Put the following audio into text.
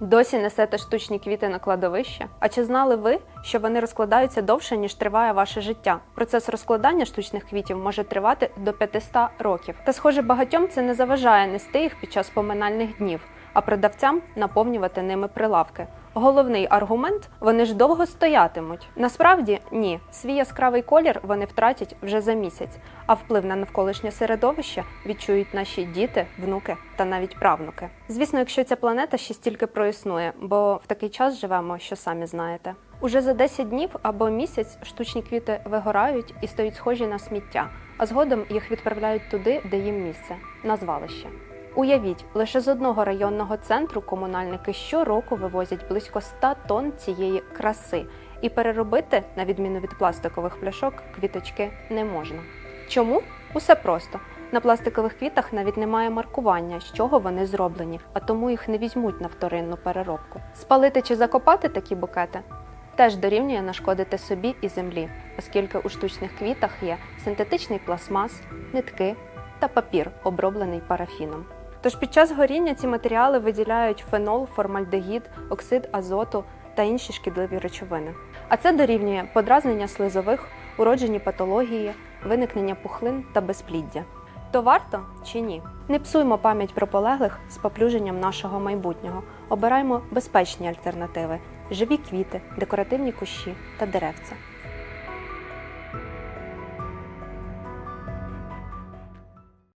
Досі несете штучні квіти на кладовище? А чи знали ви, що вони розкладаються довше, ніж триває ваше життя? Процес розкладання штучних квітів може тривати до 500 років. Та, схоже, багатьом це не заважає нести їх під час поминальних днів, а продавцям наповнювати ними прилавки. Головний аргумент вони ж довго стоятимуть. Насправді ні, свій яскравий колір вони втратять вже за місяць, а вплив на навколишнє середовище відчують наші діти, внуки та навіть правнуки. Звісно, якщо ця планета ще стільки проіснує, бо в такий час живемо, що самі знаєте. Уже за 10 днів або місяць штучні квіти вигорають і стають схожі на сміття, а згодом їх відправляють туди, де їм місце на звалище. Уявіть, лише з одного районного центру комунальники щороку вивозять близько 100 тонн цієї краси, і переробити, на відміну від пластикових пляшок, квіточки не можна. Чому? Усе просто. На пластикових квітах навіть немає маркування, з чого вони зроблені, а тому їх не візьмуть на вторинну переробку. Спалити чи закопати такі букети теж дорівнює нашкодити собі і землі, оскільки у штучних квітах є синтетичний пластмас, нитки та папір, оброблений парафіном. Тож під час горіння ці матеріали виділяють фенол, формальдегід, оксид азоту та інші шкідливі речовини. А це дорівнює подразнення слизових, уроджені патології, виникнення пухлин та безпліддя. То варто чи ні? Не псуймо пам'ять про полеглих з поплюженням нашого майбутнього. Обираймо безпечні альтернативи: живі квіти, декоративні кущі та деревця.